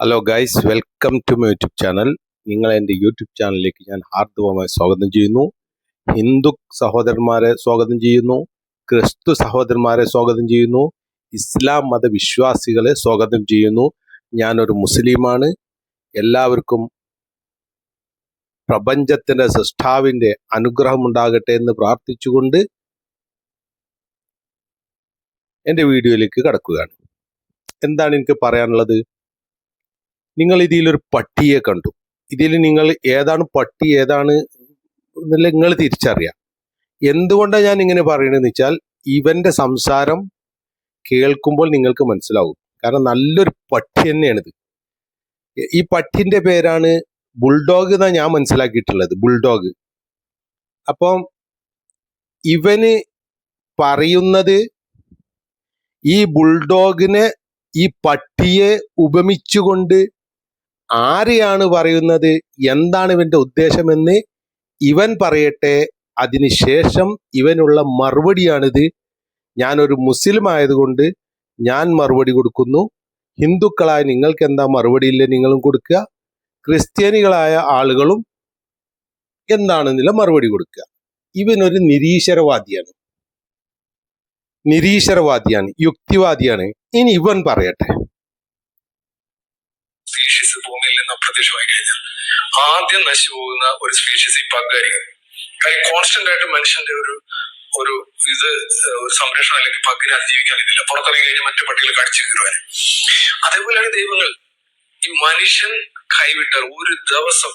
Hello guys welcome to my YouTube channel നിങ്ങൾ എന്റെ YouTube ചാനലിലേക്ക് ഞാൻ ഹാർദവമായി സ്വാഗതം ചെയ്യുന്നു. ഹിന്ദു സഹോദരന്മാരെ സ്വാഗതം ചെയ്യുന്നു. ക്രിസ്തു സഹോദരന്മാരെ സ്വാഗതം ചെയ്യുന്നു. ഇസ്ലാം മതവിശ്വാസികളെ സ്വാഗതം ചെയ്യുന്നു. ഞാനൊരു മുസ്ലിമാണ്. എല്ലാവർക്കും പ്രപഞ്ചത്തിന്റെ സൃഷ്ടാവിന്റെ അനുഗ്രഹം ഉണ്ടാകട്ടെ എന്ന് പ്രാർത്ഥിച്ചുകൊണ്ട് എന്റെ വീഡിയോയിലേക്ക് കടക്കുകയാണ്. എന്താണ് എനിക്ക് പറയാനുള്ളത്? നിങ്ങൾ ഇതിലൊരു പട്ടിയെ കണ്ടു. ഇതിൽ നിങ്ങൾ ഏതാണ് പട്ടി ഏതാണ് എന്നുള്ള നിങ്ങൾ തിരിച്ചറിയാം. എന്തുകൊണ്ടാണ് ഞാൻ ഇങ്ങനെ പറയണതെന്ന് വെച്ചാൽ ഇവന്റെ സംസാരം കേൾക്കുമ്പോൾ നിങ്ങൾക്ക് മനസ്സിലാവും. കാരണം നല്ലൊരു പട്ടി തന്നെയാണിത്. ഈ പട്ടിന്റെ പേരാണ് ബുൾഡോഗ് എന്നാണ് ഞാൻ മനസ്സിലാക്കിയിട്ടുള്ളത് ബുൾഡോഗ് അപ്പം ഇവന് പറയുന്നത് ഈ ബുൾഡോഗിനെ ഈ പട്ടിയെ ഉപമിച്ചുകൊണ്ട് ആരെയാണ് പറയുന്നത്? എന്താണ് ഇവന്റെ ഉദ്ദേശമെന്ന് ഇവൻ പറയട്ടെ. അതിനുശേഷം ഇവനുള്ള മറുപടിയാണിത്. ഞാനൊരു മുസ്ലിം ആയതുകൊണ്ട് ഞാൻ മറുപടി കൊടുക്കുന്നു. ഹിന്ദുക്കളായ നിങ്ങൾക്ക് എന്താ മറുപടി ഇല്ല നിങ്ങളും കൊടുക്കുക? ക്രിസ്ത്യാനികളായ ആളുകളും എന്താണെന്നില്ല മറുപടി കൊടുക്കുക? ഇവനൊരു നിരീശ്വരവാദിയാണ്. നിരീശ്വരവാദിയാണ് യുക്തിവാദിയാണ്. ഇനി ഇവൻ പറയട്ടെ സ്പീഷീസ് ഭൂമിയിൽ നിന്ന് അപ്രത്യക്ഷമായി കഴിഞ്ഞാൽ ആദ്യം നശിച്ചു പോകുന്ന ഒരു സ്പീഷീസ് ഈ പഗ്ഗായിരിക്കും കാര്യം കോൺസ്റ്റന്റ് ആയിട്ട് മനുഷ്യന്റെ ഒരു ഒരു ഇത് ഒരു സംരക്ഷണം അല്ലെങ്കിൽ പഗ്ഗിനെ അതിജീവിക്കാൻ ഇതില്ല. പുറത്തിറങ്ങി കഴിഞ്ഞാൽ മറ്റു പട്ടികൾ കടിച്ചു കീറുവാൻ. അതേപോലെയാണ് ദൈവങ്ങൾ. ഈ മനുഷ്യൻ കൈവിട്ടാൽ ഒരു ദിവസം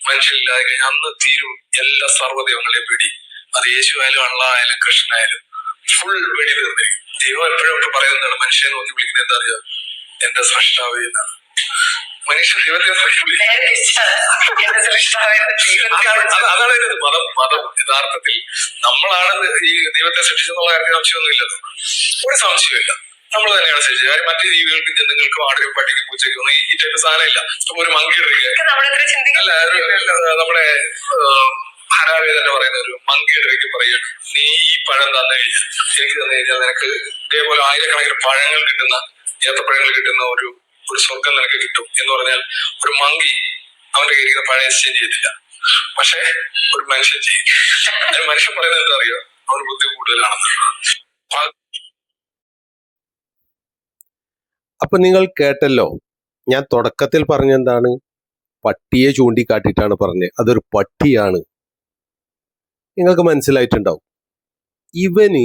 മനുഷ്യനില്ലാതെ കഴിഞ്ഞാൽ അന്ന് തീരും എല്ലാ സർവദൈവങ്ങളെയും പേടി. അത് യേശു ആയാലും അള്ള ആയാലും കൃഷ്ണനായാലും ഫുൾ വെടി തീർന്നിരിക്കും. ദൈവം എപ്പോഴും പറയുന്നതാണ് മനുഷ്യനെ നോക്കി വിളിക്കുന്നത് എന്താ അറിയാം? എന്റെ സൃഷ്ടാവ് എന്നാണ്. ദൈവത്തെ അതാണ് മതം മതം യഥാർത്ഥത്തിൽ നമ്മളാണ് ഈ ദൈവത്തെ സൃഷ്ടിച്ചെന്നുള്ള കാര്യത്തിൽ സംശയമൊന്നുമില്ലല്ലോ ഒരു സംശയമില്ല നമ്മൾ തന്നെയാണ് സൃഷ്ടിച്ചത്. കാര്യം മറ്റു ജീവികൾക്കും ജനങ്ങൾക്കും ആടിനും പട്ടിക്കും പൂച്ചയ്ക്കും ഒന്നും ഈ ടൈപ്പ് സാധനമില്ല. ഇപ്പൊ ഒരു മങ്കി അല്ല നമ്മുടെ ഹരാവേ തന്നെ പറയുന്ന ഒരു മങ്കി ഇടയ്ക്ക് പറയുകയാണ് നീ ഈ പഴം തന്നു കഴിഞ്ഞാൽ എനിക്ക് തന്നു കഴിഞ്ഞാൽ നിനക്ക് ഇതേപോലെ ആയിരക്കണക്കിന് പഴങ്ങൾ കിട്ടുന്ന ഏത്തപ്പഴങ്ങൾ കിട്ടുന്ന ഒരു ഒരു സ്വർഗം നിനക്ക് കിട്ടും എന്ന് പറഞ്ഞാൽ ഒരു മങ്കി അവന്റെ കയ്യിൽ പഴയ എക്സ്ചേഞ്ച് ചെയ്തില്ല പക്ഷേ ഒരു മനുഷ്യൻ ചെയ്യും. അതിന് മനുഷ്യൻ പറയുന്നത് എന്താ അറിയോ അവന് ബുദ്ധി കൂടുതലാണെന്ന്. അപ്പൊ നിങ്ങൾ കേട്ടല്ലോ ഞാൻ തുടക്കത്തിൽ പറഞ്ഞെന്താണ്? പട്ടിയെ ചൂണ്ടിക്കാട്ടിയിട്ടാണ് പറഞ്ഞത് അതൊരു പട്ടിയാണ്. നിങ്ങൾക്ക് മനസ്സിലായിട്ടുണ്ടാവും. ഇവന്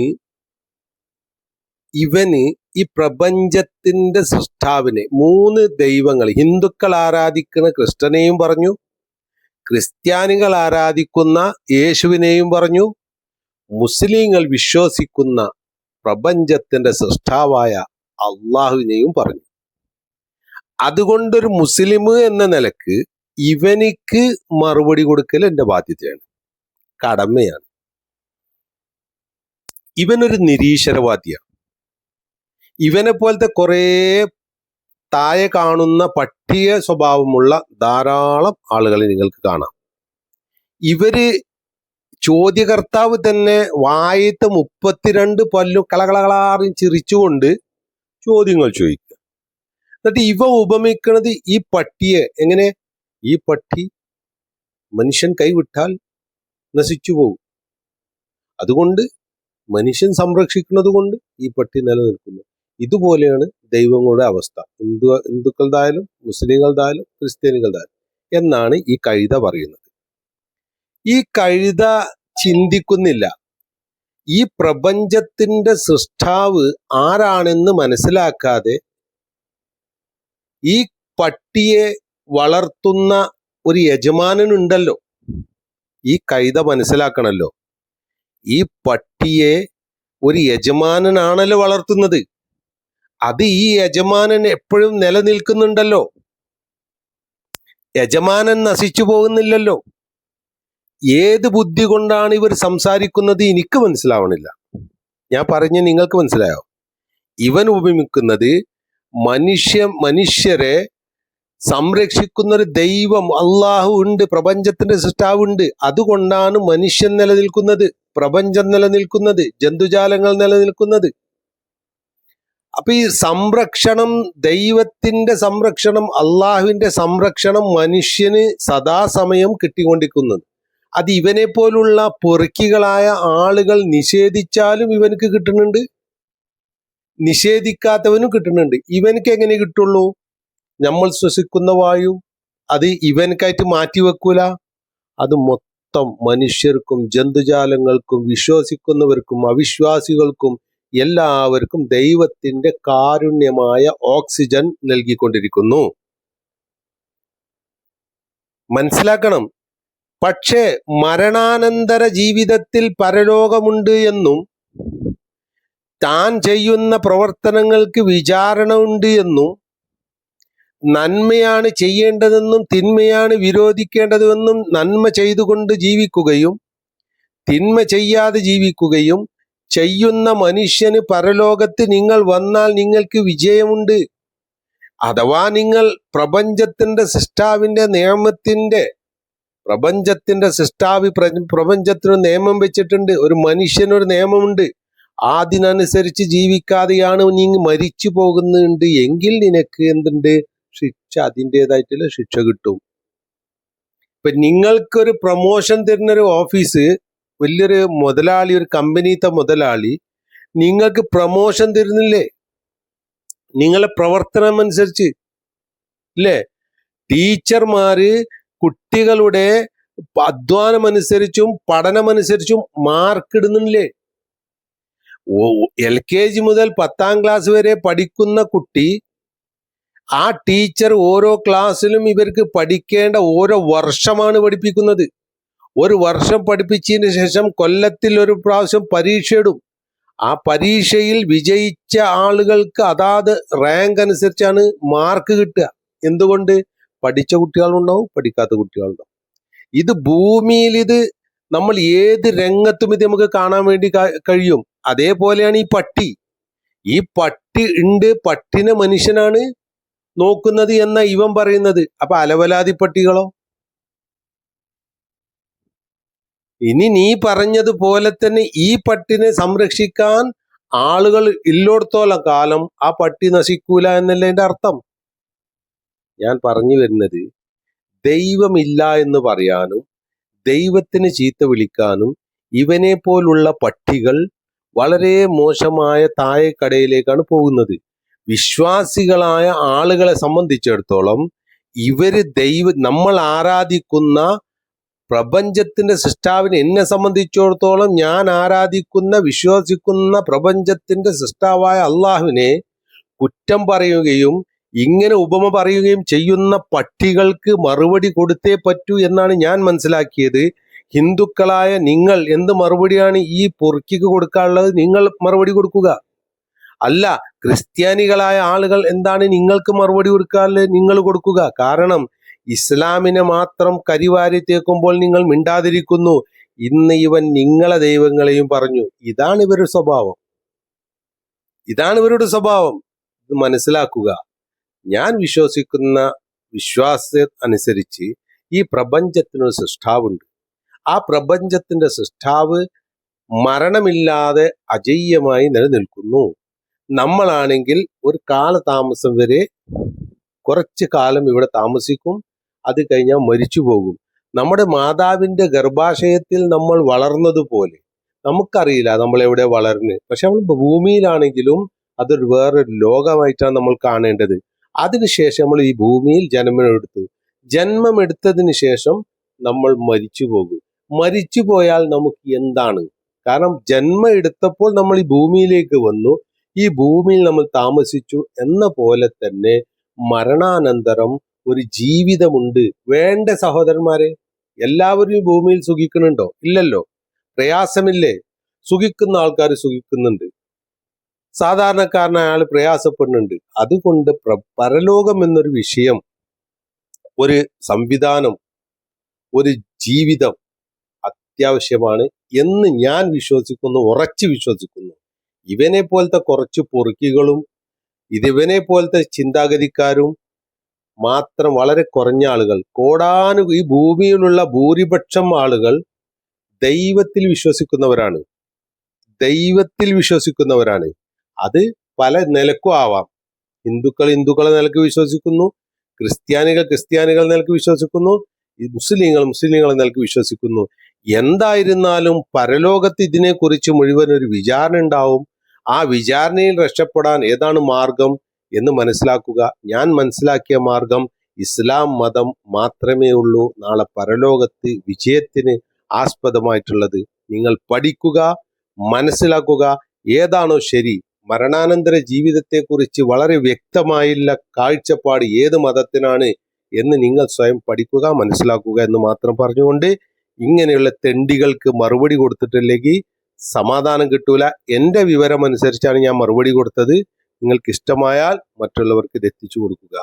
ഇവന് ഈ പ്രപഞ്ചത്തിന്റെ സൃഷ്ടാവിനെ മൂന്ന് ദൈവങ്ങൾ ഹിന്ദുക്കൾ ആരാധിക്കുന്ന കൃഷ്ണനെയും പറഞ്ഞു ക്രിസ്ത്യാനികൾ ആരാധിക്കുന്ന യേശുവിനെയും പറഞ്ഞു മുസ്ലിങ്ങൾ വിശ്വസിക്കുന്ന പ്രപഞ്ചത്തിന്റെ സൃഷ്ടാവായ അള്ളാഹുവിനെയും പറഞ്ഞു. അതുകൊണ്ടൊരു മുസ്ലിം എന്ന നിലയ്ക്ക് ഇവനിക്ക് മറുപടി കൊടുക്കൽ എന്റെ ബാധ്യതയാണ് കടമയാണ്. ഇവനൊരു നിരീശ്വരവാദിയാണ്. ഇവനെ പോലത്തെ കുറേ താഴെ കാണുന്ന പട്ടിക സ്വഭാവമുള്ള ധാരാളം ആളുകളെ നിങ്ങൾക്ക് കാണാം. ഇവർ ചോദ്യകർത്താവ് തന്നെ വായത്ത് മുപ്പത്തിരണ്ട് പല്ലും കളകളകളാറും ചിരിച്ചുകൊണ്ട് ചോദ്യങ്ങൾ ചോദിക്കുക. എന്നിട്ട് ഇവ ഉപമിക്കുന്നത് ഈ പട്ടിയെ എങ്ങനെ? ഈ പട്ടി മനുഷ്യൻ കൈവിട്ടാൽ നശിച്ചു പോകും. അതുകൊണ്ട് മനുഷ്യൻ സംരക്ഷിക്കുന്നത് കൊണ്ട് ഈ പട്ടി നിലനിൽക്കുന്നു. ഇതുപോലെയാണ് ദൈവങ്ങളുടെ അവസ്ഥ. ഹിന്ദു ഹിന്ദുക്കളുടായാലും മുസ്ലിങ്ങളുടായാലും ക്രിസ്ത്യാനികളുടായാലും എന്നാണ് ഈ കഴുത പറയുന്നത്. ഈ കഴുത ചിന്തിക്കുന്നില്ല. ഈ പ്രപഞ്ചത്തിന്റെ സൃഷ്ടാവ് ആരാണെന്ന് മനസ്സിലാക്കാതെ ഈ പട്ടിയെ വളർത്തുന്ന ഒരു യജമാനനുണ്ടല്ലോ. ഈ കൈത മനസ്സിലാക്കണല്ലോ. ഈ പട്ടിയെ ഒരു യജമാനനാണല്ലോ വളർത്തുന്നത്. അത് ഈ യജമാനൻ എപ്പോഴും നിലനിൽക്കുന്നുണ്ടല്ലോ. യജമാനൻ നശിച്ചു പോകുന്നില്ലല്ലോ. ഏത് ബുദ്ധി കൊണ്ടാണ് ഇവർ സംസാരിക്കുന്നത് എനിക്ക് മനസ്സിലാവണില്ല. ഞാൻ പറഞ്ഞ് നിങ്ങൾക്ക് മനസ്സിലായോ? ഇവൻ ഉപമിക്കുന്നത് മനുഷ്യ മനുഷ്യരെ സംരക്ഷിക്കുന്ന ഒരു ദൈവം അള്ളാഹു ഉണ്ട് പ്രപഞ്ചത്തിന്റെ സൃഷ്ടാവുണ്ട് അതുകൊണ്ടാണ് മനുഷ്യൻ നിലനിൽക്കുന്നത് പ്രപഞ്ചം നിലനിൽക്കുന്നത് ജന്തുജാലങ്ങൾ നിലനിൽക്കുന്നത്. അപ്പൊ ഈ സംരക്ഷണം ദൈവത്തിന്റെ സംരക്ഷണം അള്ളാഹുവിന്റെ സംരക്ഷണം മനുഷ്യന് സദാസമയം കിട്ടിക്കൊണ്ടിരിക്കുന്നത്. അത് ഇവനെ പോലുള്ള പൊറുക്കികളായ ആളുകൾ നിഷേധിച്ചാലും ഇവനക്ക് കിട്ടുന്നുണ്ട്. നിഷേധിക്കാത്തവനും കിട്ടുന്നുണ്ട്. ഇവനക്ക് എങ്ങനെ കിട്ടുള്ളൂ? നമ്മൾ ശ്വസിക്കുന്ന വായു അത് ഇവനക്കായിട്ട് മാറ്റിവെക്കൂല അത് മൊത്തം മനുഷ്യർക്കും ജന്തുജാലങ്ങൾക്കും വിശ്വസിക്കുന്നവർക്കും അവിശ്വാസികൾക്കും എല്ലാവർക്കും ദൈവത്തിന്റെ കാരുണ്യമായ ഓക്സിജൻ നൽകിക്കൊണ്ടിരിക്കുന്നു. മനസ്സിലാക്കണം. പക്ഷേ മരണാനന്തര ജീവിതത്തിൽ പരലോകമുണ്ട് എന്നും താൻ ചെയ്യുന്ന പ്രവർത്തനങ്ങൾക്ക് വിചാരണ ഉണ്ട് എന്നും നന്മയാണ് ചെയ്യേണ്ടതെന്നും തിന്മയാണ് വിരോധിക്കേണ്ടതെന്നും നന്മ ചെയ്തുകൊണ്ട് ജീവിക്കുകയും തിന്മ ചെയ്യാതെ ജീവിക്കുകയും ചെയ്യുന്ന മനുഷ്യന് പരലോകത്ത് നിങ്ങൾ വന്നാൽ നിങ്ങൾക്ക് വിജയമുണ്ട്. അഥവാ നിങ്ങൾ പ്രപഞ്ചത്തിന്റെ സൃഷ്ടാവിന്റെ നിയമത്തിന്റെ പ്രപഞ്ചത്തിന്റെ സൃഷ്ടാവി പ്ര- പ്രപഞ്ചത്തിന് നിയമം വെച്ചിട്ടുണ്ട്. ഒരു മനുഷ്യനൊരു നിയമമുണ്ട്. അതിനനുസരിച്ച് ജീവിക്കാതെയാണ് നീ മരിച്ചു പോകുന്നുണ്ട്. എങ്കിൽ നിനക്ക് എന്തുണ്ട്? ശിക്ഷ അതിന്റെതായിട്ടുള്ള ശിക്ഷ കിട്ടും. ഇപ്പൊ നിങ്ങൾക്കൊരു പ്രൊമോഷൻ തരുന്ന ഒരു ഓഫീസ് വലിയൊരു മുതലാളി ഒരു കമ്പനിത്തെ മുതലാളി നിങ്ങൾക്ക് പ്രൊമോഷൻ തരുന്നില്ലേ? നിങ്ങളെ പ്രവർത്തനം അനുസരിച്ച് ഇല്ലേ ടീച്ചർമാര് കുട്ടികളുടെ അധ്വാനമനുസരിച്ചും പഠനമനുസരിച്ചും മാർക്ക് ഇടുന്നില്ലേ? എൽ കെ ജി മുതൽ പത്താം ക്ലാസ് വരെ പഠിക്കുന്ന കുട്ടി ആ ടീച്ചർ ഓരോ ക്ലാസ്സിലും ഇവർക്ക് പഠിക്കേണ്ട ഓരോ വർഷമാണ് പഠിപ്പിക്കുന്നത്. ഒരു വർഷം പഠിപ്പിച്ചതിന് ശേഷം കൊല്ലത്തിൽ ഒരു പ്രാവശ്യം പരീക്ഷ ഇടും. ആ പരീക്ഷയിൽ വിജയിച്ച ആളുകൾക്ക് അതാത് റാങ്ക് അനുസരിച്ചാണ് മാർക്ക് കിട്ടുക. എന്തുകൊണ്ട്? പഠിച്ച കുട്ടികളുണ്ടാവും പഠിക്കാത്ത കുട്ടികളുണ്ടാവും. ഇത് ഭൂമിയിൽ ഇത് നമ്മൾ ഏത് രംഗത്തും ഇത് നമുക്ക് കാണാൻ വേണ്ടി കഴിയും. അതേപോലെയാണ് ഈ പട്ടി. ഈ പട്ടി ഉണ്ട് പട്ടിനെ മനുഷ്യനാണ് നോക്കുന്നത് എന്ന ഇവൻ പറയുന്നത്. അപ്പൊ അലവലാതി പട്ടികളോ? ഇനി നീ പറഞ്ഞതുപോലെ തന്നെ ഈ പട്ടിനെ സംരക്ഷിക്കാൻ ആളുകൾ ഇല്ലോടത്തോളം കാലം ആ പട്ടി നശിക്കൂല എന്നല്ലേ എന്റെ അർത്ഥം? ഞാൻ പറഞ്ഞു വരുന്നത് ദൈവമില്ല എന്ന് പറയാനും ദൈവത്തിന് ചീത്ത വിളിക്കാനും ഇവനെ പോലുള്ള പട്ടികൾ വളരെ മോശമായ താഴെക്കടയിലേക്കാണ് പോകുന്നത്. വിശ്വാസികളായ ആളുകളെ സംബന്ധിച്ചിടത്തോളം ഇവർ ദൈവ നമ്മൾ ആരാധിക്കുന്ന പ്രപഞ്ചത്തിന്റെ സൃഷ്ടാവിന് എന്നെ സംബന്ധിച്ചിടത്തോളം ഞാൻ ആരാധിക്കുന്ന വിശ്വസിക്കുന്ന പ്രപഞ്ചത്തിന്റെ സൃഷ്ടാവായ അള്ളാഹുവിനെ കുറ്റം പറയുകയും ഇങ്ങനെ ഉപമ പറയുകയും ചെയ്യുന്ന പട്ടികൾക്ക് മറുപടി കൊടുത്തേ പറ്റൂ എന്നാണ് ഞാൻ മനസ്സിലാക്കിയത്. ഹിന്ദുക്കളായ നിങ്ങൾ എന്ത് മറുപടിയാണ് ഈ പൊറുക്കിക്ക് കൊടുക്കാനുള്ളത് നിങ്ങൾ മറുപടി കൊടുക്കുക. അല്ല ക്രിസ്ത്യാനികളായ ആളുകൾ എന്താണ് നിങ്ങൾക്ക് മറുപടി കൊടുക്കാനുള്ളത് നിങ്ങൾ കൊടുക്കുക. കാരണം ഇസ്ലാമിനെ മാത്രം കരിവാരി തേക്കുമ്പോൾ നിങ്ങൾ മിണ്ടാതിരിക്കുന്നു. ഇന്ന് ഇവൻ നിങ്ങളെ ദൈവങ്ങളെയും പറഞ്ഞു. ഇതാണ് ഇവരുടെ സ്വഭാവം. ഇതാണ് ഇവരുടെ സ്വഭാവം. ഇത് മനസ്സിലാക്കുക. ഞാൻ വിശ്വസിക്കുന്ന വിശ്വാസ അനുസരിച്ച് ഈ പ്രപഞ്ചത്തിനൊരു സൃഷ്ടാവുണ്ട്. ആ പ്രപഞ്ചത്തിന്റെ സൃഷ്ടാവ് മരണമില്ലാതെ അജയ്യമായി നിലനിൽക്കുന്നു. നമ്മളാണെങ്കിൽ ഒരു കാലതാമസം വരെ കുറച്ച് കാലം ഇവിടെ താമസിക്കും. അത് കഴിഞ്ഞാൽ മരിച്ചു പോകും. നമ്മുടെ മാതാവിന്റെ ഗർഭാശയത്തിൽ നമ്മൾ വളർന്നതുപോലെ നമുക്കറിയില്ല നമ്മൾ എവിടെ വളർന്ന്. പക്ഷെ നമ്മൾ ഭൂമിയിലാണെങ്കിലും അതൊരു വേറൊരു ലോകമായിട്ടാണ് നമ്മൾ കാണേണ്ടത്. അതിനുശേഷം നമ്മൾ ഈ ഭൂമിയിൽ ജന്മമെടുത്തു. ജന്മമെടുത്തതിന് ശേഷം നമ്മൾ മരിച്ചു പോകും. മരിച്ചു പോയാൽ നമുക്ക് എന്താണ്? കാരണം ജന്മം എടുത്തപ്പോൾ നമ്മൾ ഈ ഭൂമിയിലേക്ക് വന്നു. ഈ ഭൂമിയിൽ നമ്മൾ താമസിച്ചു എന്ന പോലെ തന്നെ മരണാനന്തരം ഒരു ജീവിതമുണ്ട്. വേണ്ട സഹോദരന്മാരെ എല്ലാവരും ഭൂമിയിൽ സുഖിക്കുന്നുണ്ടോ? ഇല്ലല്ലോ. പ്രയാസമില്ലേ? സുഖിക്കുന്ന ആൾക്കാർ സുഖിക്കുന്നുണ്ട്. സാധാരണക്കാരനായ ആൾ പ്രയാസപ്പെടുന്നുണ്ട്. അതുകൊണ്ട് പ്ര- പരലോകം എന്നൊരു വിഷയം ഒരു സംവിധാനം ഒരു ജീവിതം അത്യാവശ്യമാണ് എന്ന് ഞാൻ വിശ്വസിക്കുന്നു ഉറച്ചു വിശ്വസിക്കുന്നു. ഇവനെ പോലത്തെ കുറച്ച് പൊറുക്കികളും ഇതിവനെ പോലത്തെ ചിന്താഗതിക്കാരും മാത്രം വളരെ കുറഞ്ഞ ആളുകൾ. കോടാനു ഈ ഭൂമിയിലുള്ള ഭൂരിപക്ഷം ആളുകൾ ദൈവത്തിൽ വിശ്വസിക്കുന്നവരാണ്. ദൈവത്തിൽ വിശ്വസിക്കുന്നവരാണ്. അത് പല നിലക്കും ആവാം. ഹിന്ദുക്കൾ ഹിന്ദുക്കളെ നിലയ്ക്ക് വിശ്വസിക്കുന്നു. ക്രിസ്ത്യാനികൾ ക്രിസ്ത്യാനികൾ നിലയ്ക്ക് വിശ്വസിക്കുന്നു. മുസ്ലിങ്ങൾ മുസ്ലിങ്ങളെ നിലയ്ക്ക് വിശ്വസിക്കുന്നു. എന്തായിരുന്നാലും പരലോകത്ത് ഇതിനെക്കുറിച്ച് മുഴുവൻ ഒരു വിചാരണ ഉണ്ടാവും. ആ വിചാരണയിൽ രക്ഷപ്പെടാൻ ഏതാണ് മാർഗം? എന്ന് മനസ്സിലാക്കുക. ഞാൻ മനസ്സിലാക്കിയ മാർഗം ഇസ്ലാം മതം മാത്രമേ ഉള്ളൂ. നാളെ പരലോകത്ത് വിജയത്തിന് ആസ്പദമായിട്ടുള്ളത്. നിങ്ങൾ പഠിക്കുക മനസ്സിലാക്കുക ഏതാണോ ശരി. മരണാനന്തര ജീവിതത്തെക്കുറിച്ച് വളരെ വ്യക്തമായുള്ള കാഴ്ചപ്പാട് ഏത് മതത്തിനാണ് എന്ന് നിങ്ങൾ സ്വയം പഠിക്കുക മനസ്സിലാക്കുക എന്ന് മാത്രം പറഞ്ഞുകൊണ്ട് ഇങ്ങനെയുള്ള തെണ്ടികൾക്ക് മറുപടി കൊടുത്തിട്ടില്ലെങ്കിൽ സമാധാനം കിട്ടൂല. എന്റെ വിവരം അനുസരിച്ചാണ് ഞാൻ മറുപടി കൊടുത്തത്. നിങ്ങൾക്ക് ഇഷ്ടമായാൽ മറ്റുള്ളവർക്ക് ഇത് എത്തിച്ചു കൊടുക്കുക.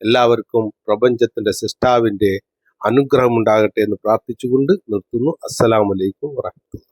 എല്ലാവർക്കും പ്രപഞ്ചത്തിന്റെ സിസ്റ്റാവിന്റെ അനുഗ്രഹം ഉണ്ടാകട്ടെ എന്ന് പ്രാർത്ഥിച്ചുകൊണ്ട് നിർത്തുന്നു. അസ്സലാമലൈക്കും വറഹ്മത്തുള്ളാഹി